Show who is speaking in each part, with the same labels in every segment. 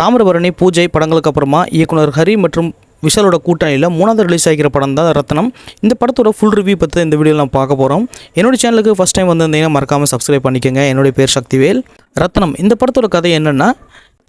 Speaker 1: தாமிரபரணி பூஜை படங்களுக்கு அப்புறமா இயக்குனர் ஹரி மற்றும் விஷாலோட கூட்டணியில் மூணாவது ரிலீஸ் ஆகிற படம் தான் ரத்னம். இந்த படத்தோட ஃபுல் ரிவ்யூ பற்றி இந்த வீடியோவில் நான் பார்க்க போகிறோம் என்னுடைய சேனலுக்கு ஃபஸ்ட் டைம் வந்திருந்தீங்கன்னா மறக்காமல் சப்ஸ்கிரைப் பண்ணிக்கோங்க. என்னுடைய பேர் சக்திவேல். ரத்னம் இந்த படத்தோட கதை என்னென்னா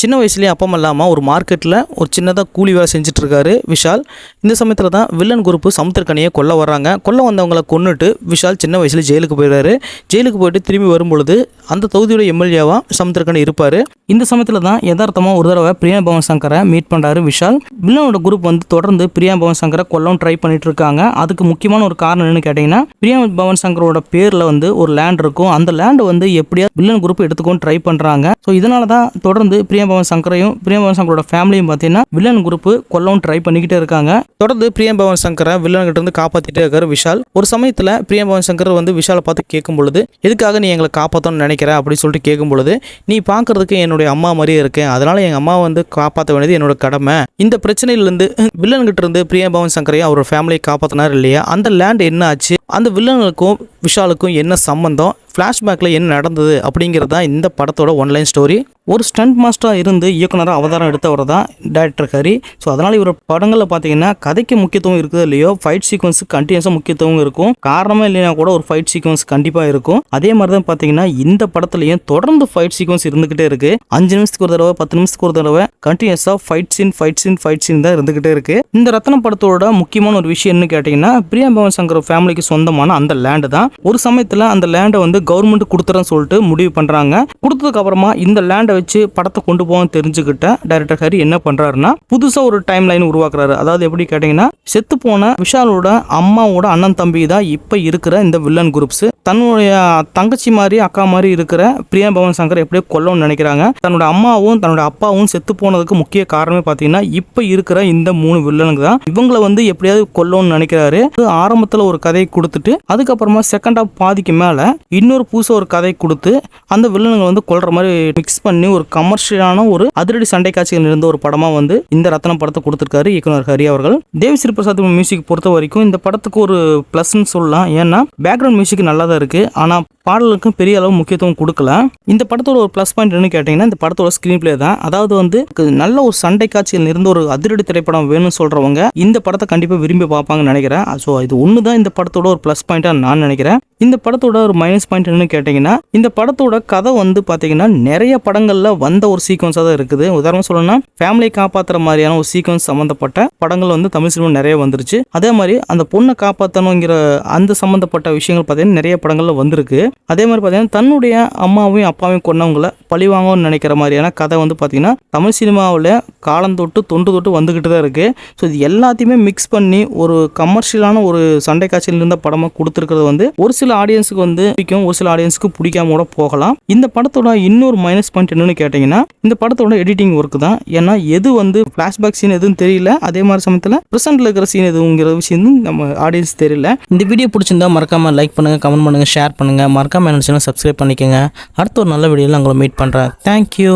Speaker 1: சின்ன வயசுலேயே அப்பம் இல்லாமல் ஒரு மார்க்கெட்டில் ஒரு சின்னதாக கூலி வேலை செஞ்சுட்டு விஷால். இந்த சமயத்தில் தான் வில்லன் குரூப்பு சமுத்திரக்கனியை கொல்ல வர்றாங்க. கொல்ல வந்தவங்களை கொன்னுட்டு விஷால் சின்ன வயசில் ஜெயிலுக்கு போயிடுறாரு. ஜெயிலுக்கு போயிட்டு திரும்பி வரும்பொழுது அந்த தொகுதியோட எம்எல்ஏவாக சமுத்திரக்கனி இருப்பார். இந்த சமயத்தில் தான் யதார்த்தமாக ஒரு தடவை பிரியா பவன் சங்கரை மீட் பண்ணுறாரு விஷால் வில்லனோட குரூப் வந்து தொடர்ந்து பிரியா பவன் சங்கரை கொல்லவும் ட்ரை பண்ணிட்டு இருக்காங்க அதுக்கு முக்கியமான ஒரு காரணம் என்னன்னு கேட்டிங்கன்னா பிரியா பவன் சங்கரோட பேரில் வந்து ஒரு லேண்ட் இருக்கும். அந்த லேண்டை வந்து எப்படியா வில்லன் குரூப் எடுத்துக்கோன்னு ட்ரை பண்ணுறாங்க ஸோ இதனால தான் தொடர்ந்து பிரியா பவன் சங்கரையும் பிரியம்பவன் சங்கரோட ஃபேமிலியும் பார்த்தீங்கன்னா வில்லன் குரூப் கொல்லவும் ட்ரை பண்ணிக்கிட்டே இருக்காங்க. தொடர்ந்து பிரியம் பவன் சங்கரை வில்லன்கிட்ட இருந்து காப்பாற்றிட்டே இருக்காரு விஷால். ஒரு சமயத்தில் பிரியம்பவன் சங்கர் வந்து விஷாலை பார்த்து கேட்கும் பொழுது எதுக்காக நீ எங்களை காப்பாற்றணும்னு நினைக்கிற? அப்படின்னு சொல்லிட்டு கேட்கும் பொழுது நீ பார்க்கறதுக்கு என்னுடைய அம்மா மாதிரியே இருக்கேன். அதனால எங்கள் அம்மா வந்து காப்பாற்ற வேண்டியது என்னோட கடமை. இந்த பிரச்சனையிலேருந்து வில்லன்கிட்ட இருந்து பிரியம் பவன் சங்கரையும் அவரோட ஃபேமிலியை காப்பாற்றினார் இல்லையா? அந்த லேண்ட் என்ன ஆச்சு அந்த வில்லனுக்கும் விஷாலுக்கும் என்ன சம்பந்தம்? ஃப்ளாஷ்பேக்கில் என்ன நடந்தது அப்படிங்கிறது தான் இந்த படத்தோட ஒன்லைன் ஸ்டோரி ஒரு ஸ்டண்ட் மாஸ்டராக இருந்து இயக்குனராக அவதாரம் எடுத்தவர் தான் டேரக்டர் ஹரி. ஸோ அதனால் இவர் படங்களில் பார்த்தீங்கன்னா கதைக்கு முக்கியத்துவம் இருக்குது இல்லையோ ஃபைட் சீக்வன்ஸ் கண்டினியூஸாக முக்கியத்துவம் இருக்கும். காரணமே இல்லைனா கூட ஒரு ஃபைட் சீக்வன்ஸ் கண்டிப்பாக இருக்கும். அதே மாதிரி தான் பார்த்தீங்கன்னா இந்த படத்துலையும் தொடர்ந்து ஃபைட் சீக்வன்ஸ் இருந்துகிட்டே இருக்கு. அஞ்சு நிமிஷத்துக்கு ஒரு தடவை பத்து நிமிஷத்துக்கு ஒரு தடவை கண்டினியூஸாக fight scene fight scene fight scene தான் இருந்துகிட்டே இருக்கு. இந்த ரத்ன படத்தோட முக்கியமான ஒரு விஷயம் என்ன கேட்டிங்கன்னா பிரியா பவன் சங்கர் ஃபேமிலிக்கு சொந்தமான அந்த லேண்டு தான். ஒரு சமயத்தில் அந்த லேண்டை வந்து கவர்மெண்ட் கொடுத்துறேன்னு சொல்லிட்டு முடிவு பண்ணுறாங்க கொடுத்ததுக்கு அப்புறமா இந்த லேண்டை வச்சு படத்தை கொண்டு போகணும்னு தெரிஞ்சுக்கிட்ட டைரக்டர் ஹரி என்ன பண்ணுறாருன்னா புதுசாக ஒரு டைம் லைன் உருவாக்குறாரு. அதாவது எப்படி கேட்டிங்கன்னா செத்து போன விஷாலோட அம்மாவோட அண்ணன் தம்பி தான் இப்போ இருக்கிற இந்த வில்லன் குரூப்ஸ் தன்னுடைய தங்கச்சி மாதிரி அக்கா மாதிரி இருக்கிற பிரியா பவன் சங்கர் எப்படியோ கொல்லணும்னு நினைக்கிறாங்க. தன்னோட அம்மாவும் தன்னோட அப்பாவும் செத்து போனதுக்கு முக்கிய காரணமே பார்த்தீங்கன்னா இப்போ இருக்கிற இந்த மூணு வில்லனுக்கு தான். இவங்களை வந்து எப்படியாவது கொல்லணும்னு நினைக்கிறாரு. ஆரம்பத்தில் ஒரு கதையை கொடுத்துட்டு அதுக்கப்புறமா செகண்ட் ஆஃப் பாதிக்கு மேலே இன்னொரு புதுசாக ஒரு கதை கொடுத்து அந்த வில்லனுங்களை வந்து கொள்ற மாதிரி மிக்ஸ் பண்ணி ஒரு கமர்ஷியலான ஒரு அதிரடி சண்டை காட்சிகள் இருந்த ஒரு படமாக வந்து இந்த ரத்னம் படத்தை கொடுத்துருக்காரு இயக்குனர் ஹரி அவர்கள். தேவிஸ்ரீ பிரசாத் மியூசிக் பொறுத்த வரைக்கும் இந்த படத்துக்கு ஒரு ப்ளஸ்ன்னு சொல்லலாம். ஏன்னா பேக்ரவுண்ட் மியூசிக் நல்லா தான் இருக்கு. ஆனால் பாடலுக்கும் பெரிய அளவு முக்கியத்துவம் கொடுக்கல. இந்த படத்தோட ஒரு ப்ளஸ் பாயிண்ட் என்ன கேட்டிங்கன்னா இந்த படத்தோட ஸ்க்ரீன் பிளே தான். அதாவது வந்து நல்ல ஒரு சண்டை காட்சியில் இருந்து ஒரு அதிரடி திரைப்படம் வேணும்னு சொல்றவங்க இந்த படத்தை கண்டிப்பாக விரும்பி பார்ப்பாங்கன்னு நினைக்கிறேன். ஸோ இது ஒன்று தான் இந்த படத்தோட ஒரு ப்ளஸ் பாயிண்டாக நான் நினைக்கிறேன். இந்த படத்தோட ஒரு மைனஸ் பாயிண்ட் என்னன்னு கேட்டிங்கன்னா இந்த படத்தோட கதை வந்து பார்த்தீங்கன்னா நிறைய படங்களில் வந்த ஒரு சீக்வன்ஸாக தான் இருக்குது. உதாரணம் சொல்லணும்னா ஃபேமிலியை காப்பாற்றுற மாதிரியான ஒரு சீக்வன்ஸ் சம்மந்தப்பட்ட படங்கள் வந்து தமிழ் சினிமா நிறைய வந்துருச்சு. அதே மாதிரி அந்த பொண்ணை காப்பாற்றணுங்கிற அந்த சம்மந்தப்பட்ட விஷயங்கள் பார்த்தீங்கன்னா நிறைய படங்களில் வந்திருக்கு. அதே மாதிரி பார்த்தீங்கன்னா தன்னுடைய அம்மாவையும் அப்பாவையும் கொண்டவங்களை பழிவாங்கன்னு நினைக்கிற மாதிரியான கதை வந்து பார்த்தீங்கன்னா தமிழ் சினிமாவில் காலந்தொட்டு தொண்டு தொட்டு வந்துக்கிட்டு தான் இருக்குது ஸோ இது எல்லாத்தையுமே மிக்ஸ் பண்ணி ஒரு கமர்ஷியலான ஒரு சண்டை காட்சியில் இருந்த படமாக கொடுத்துருக்கிறது வந்து ஒரு சில ஆடியன்ஸுக்கு வந்து பிடிக்கும் ஒரு சில ஆடியன்ஸுக்கு பிடிக்காம கூட போகலாம். இந்த படத்தோட இன்னொரு மைனஸ் பாயிண்ட் என்னன்னு கேட்டிங்கன்னா இந்த படத்தோட எடிட்டிங் ஒர்க் தான். ஏன்னா எது வந்து ஃப்ளாஷ்பேக் சீன் எதுவும் தெரியல. அதே மாதிரி சமயத்தில் ப்ரெசென்ட்டில் இருக்கிற சீன் எதுவுங்கிற விஷயம் நம்ம ஆடியன்ஸ் தெரியல. இந்த வீடியோ பிடிச்சிருந்தா மறக்காமல் லைக் பண்ணுங்கள் கமெண்ட் பண்ணுங்க ஷேர் பண்ணுங்கள் மறக்காமல் என்ன சப்ஸ்கிரைப் பண்ணிக்கோங்க. அடுத்த ஒரு நல்ல வீடியோவில் உங்களை மீட் பண்ணுறேன். தேங்க்யூ